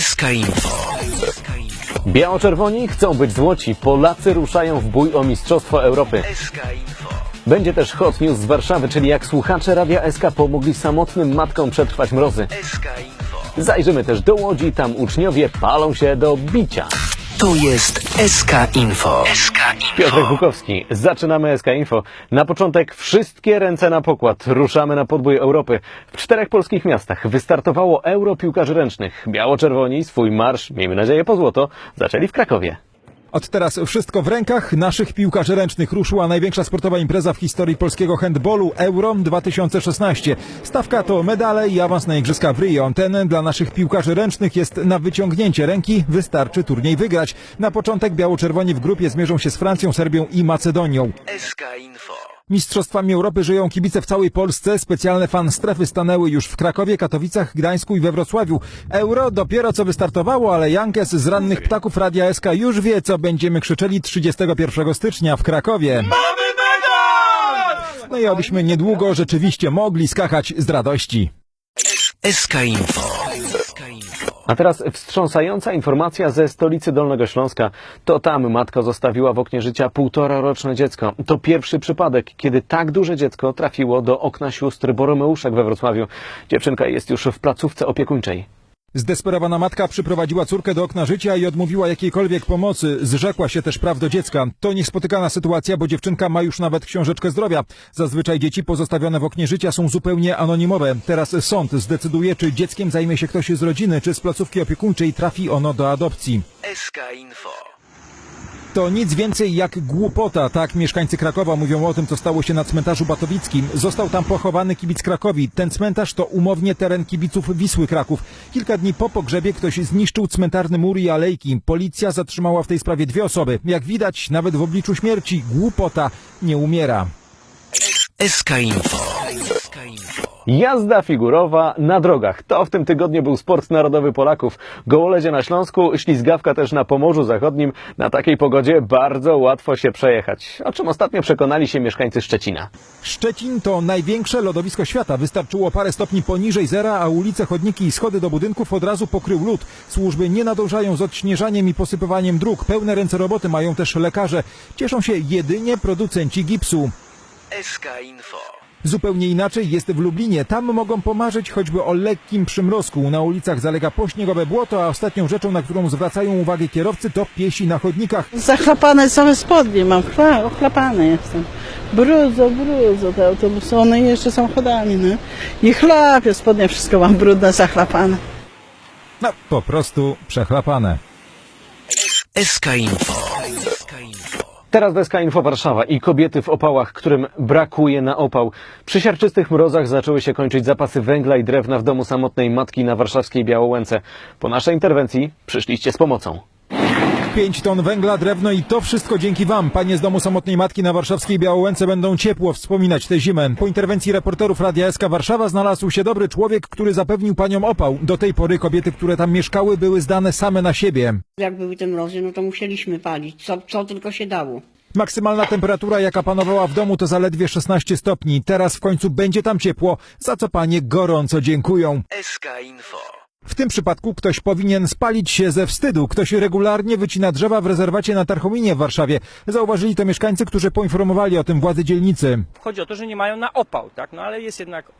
SK Info. Biało-czerwoni chcą być złoci. Polacy ruszają w bój o Mistrzostwo Europy. SK Info. Będzie też Hot News z Warszawy, czyli jak słuchacze Radia SK pomogli samotnym matkom przetrwać mrozy. SK Info. Zajrzymy też do Łodzi, tam uczniowie palą się do bicia. To jest SK Info. SK Piotr Info. Bukowski, zaczynamy SK Info. Na początek wszystkie ręce na pokład. Ruszamy na podbój Europy. W czterech polskich miastach wystartowało Euro piłkarzy ręcznych. Biało-czerwoni swój marsz, miejmy nadzieję po złoto, zaczęli w Krakowie. Od teraz wszystko w rękach naszych piłkarzy ręcznych. Ruszyła największa sportowa impreza w historii polskiego handbolu Euro 2016. Stawka to medale i awans na Igrzyska w Rio. Ten dla naszych piłkarzy ręcznych jest na wyciągnięcie ręki. Wystarczy turniej wygrać. Na początek biało-czerwoni w grupie zmierzą się z Francją, Serbią i Macedonią. SK Info. Mistrzostwami Europy żyją kibice w całej Polsce. Specjalne fan strefy stanęły już w Krakowie, Katowicach, Gdańsku i we Wrocławiu. Euro dopiero co wystartowało, ale Jankes z rannych ptaków Radia SK już wie, co będziemy krzyczeli 31 stycznia w Krakowie. Mamy medal! No i abyśmy niedługo rzeczywiście mogli skakać z radości. SK Info. SK Info. A teraz wstrząsająca informacja ze stolicy Dolnego Śląska. To tam matka zostawiła w oknie życia półtora roczne dziecko. To pierwszy przypadek, kiedy tak duże dziecko trafiło do okna sióstr Boromeuszek we Wrocławiu. Dziewczynka jest już w placówce opiekuńczej. Zdesperowana matka przyprowadziła córkę do okna życia i odmówiła jakiejkolwiek pomocy. Zrzekła się też praw do dziecka. To niespotykana sytuacja, bo dziewczynka ma już nawet książeczkę zdrowia. Zazwyczaj dzieci pozostawione w oknie życia są zupełnie anonimowe. Teraz sąd zdecyduje, czy dzieckiem zajmie się ktoś z rodziny, czy z placówki opiekuńczej trafi ono do adopcji. SK Info. To nic więcej jak głupota, tak mieszkańcy Krakowa mówią o tym, co stało się na cmentarzu Batowickim. Został tam pochowany kibic Krakowi. Ten cmentarz to umownie teren kibiców Wisły Kraków. Kilka dni po pogrzebie ktoś zniszczył cmentarny mur i alejki. Policja zatrzymała w tej sprawie dwie osoby. Jak widać, nawet w obliczu śmierci głupota nie umiera. SK Info. SK Info. Jazda figurowa na drogach. To w tym tygodniu był sport narodowy Polaków. Gołoledzie na Śląsku, ślizgawka też na Pomorzu Zachodnim. Na takiej pogodzie bardzo łatwo się przejechać. O czym ostatnio przekonali się mieszkańcy Szczecina. Szczecin to największe lodowisko świata. Wystarczyło parę stopni poniżej zera, a ulice, chodniki i schody do budynków od razu pokrył lód. Służby nie nadążają z odśnieżaniem i posypywaniem dróg. Pełne ręce roboty mają też lekarze. Cieszą się jedynie producenci gipsu. SK Info. Zupełnie inaczej jest w Lublinie. Tam mogą pomarzyć choćby o lekkim przymrozku. Na ulicach zalega pośniegowe błoto, a ostatnią rzeczą, na którą zwracają uwagę kierowcy, to piesi na chodnikach. Zachlapane całe spodnie mam, chla- ochlapane jestem. Brudzo, brudzo te autobusy, one jeszcze samochodami, no. I chlapie spodnie, wszystko mam brudne, zachlapane. No, po prostu przechlapane. SK Info. Teraz deska Info Warszawa i kobiety w opałach, którym brakuje na opał. Przy siarczystych mrozach zaczęły się kończyć zapasy węgla i drewna w domu samotnej matki na warszawskiej Białołęce. Po naszej interwencji przyszliście z pomocą. 5 ton węgla, drewno i to wszystko dzięki Wam. Panie z domu samotnej matki na warszawskiej Białołęce będą ciepło wspominać tę zimę. Po interwencji reporterów Radia SK Warszawa znalazł się dobry człowiek, który zapewnił paniom opał. Do tej pory kobiety, które tam mieszkały, były zdane same na siebie. Jak były te mrozy, no to musieliśmy palić, co, co tylko się dało. Maksymalna temperatura, jaka panowała w domu, to zaledwie 16 stopni. Teraz w końcu będzie tam ciepło, za co panie gorąco dziękują. SK Info. W tym przypadku ktoś powinien spalić się ze wstydu. Ktoś regularnie wycina drzewa w rezerwacie na Tarchominie w Warszawie. Zauważyli to mieszkańcy, którzy poinformowali o tym władze dzielnicy. Chodzi o to, że nie mają na opał, tak? No ale jest jednak,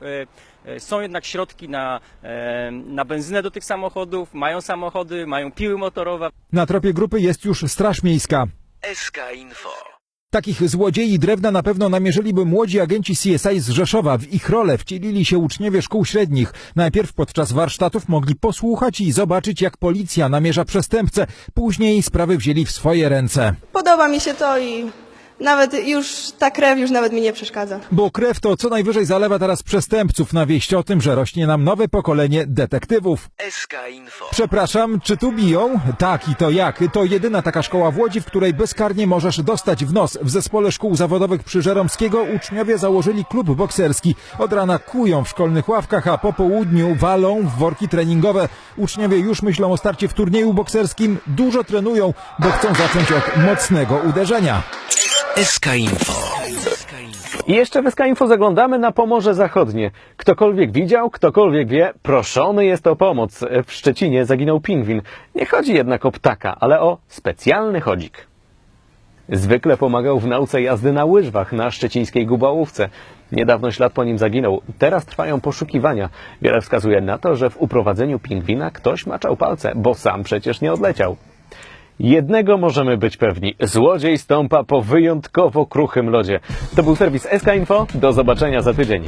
e, e, są jednak środki na, e, na benzynę do tych samochodów, mają samochody, mają piły motorowe. Na tropie grupy jest już Straż Miejska. SK Info. Takich złodziei drewna na pewno namierzyliby młodzi agenci CSI z Rzeszowa. W ich rolę wcielili się uczniowie szkół średnich. Najpierw podczas warsztatów mogli posłuchać i zobaczyć, jak policja namierza przestępcę. Później sprawy wzięli w swoje ręce. Podoba mi się to i nawet już ta krew już nawet mi nie przeszkadza. Bo krew to co najwyżej zalewa teraz przestępców na wieść o tym, że rośnie nam nowe pokolenie detektywów. SK Info. Przepraszam, czy tu biją? Tak i to jak? To jedyna taka szkoła w Łodzi, w której bezkarnie możesz dostać w nos. W zespole szkół zawodowych przy Żeromskiego uczniowie założyli klub bokserski. Od rana kują w szkolnych ławkach, a po południu walą w worki treningowe. Uczniowie już myślą o starcie w turnieju bokserskim. Dużo trenują, bo chcą zacząć od mocnego uderzenia. SK Info. I jeszcze w SK Info zaglądamy na Pomorze Zachodnie. Ktokolwiek widział, ktokolwiek wie, proszony jest o pomoc. W Szczecinie zaginął pingwin. Nie chodzi jednak o ptaka, ale o specjalny chodzik. Zwykle pomagał w nauce jazdy na łyżwach na szczecińskiej Gubałówce. Niedawno ślad po nim zaginął. Teraz trwają poszukiwania. Wiele wskazuje na to, że w uprowadzeniu pingwina ktoś maczał palce, bo sam przecież nie odleciał. Jednego możemy być pewni. Złodziej stąpa po wyjątkowo kruchym lodzie. To był serwis SK Info. Do zobaczenia za tydzień.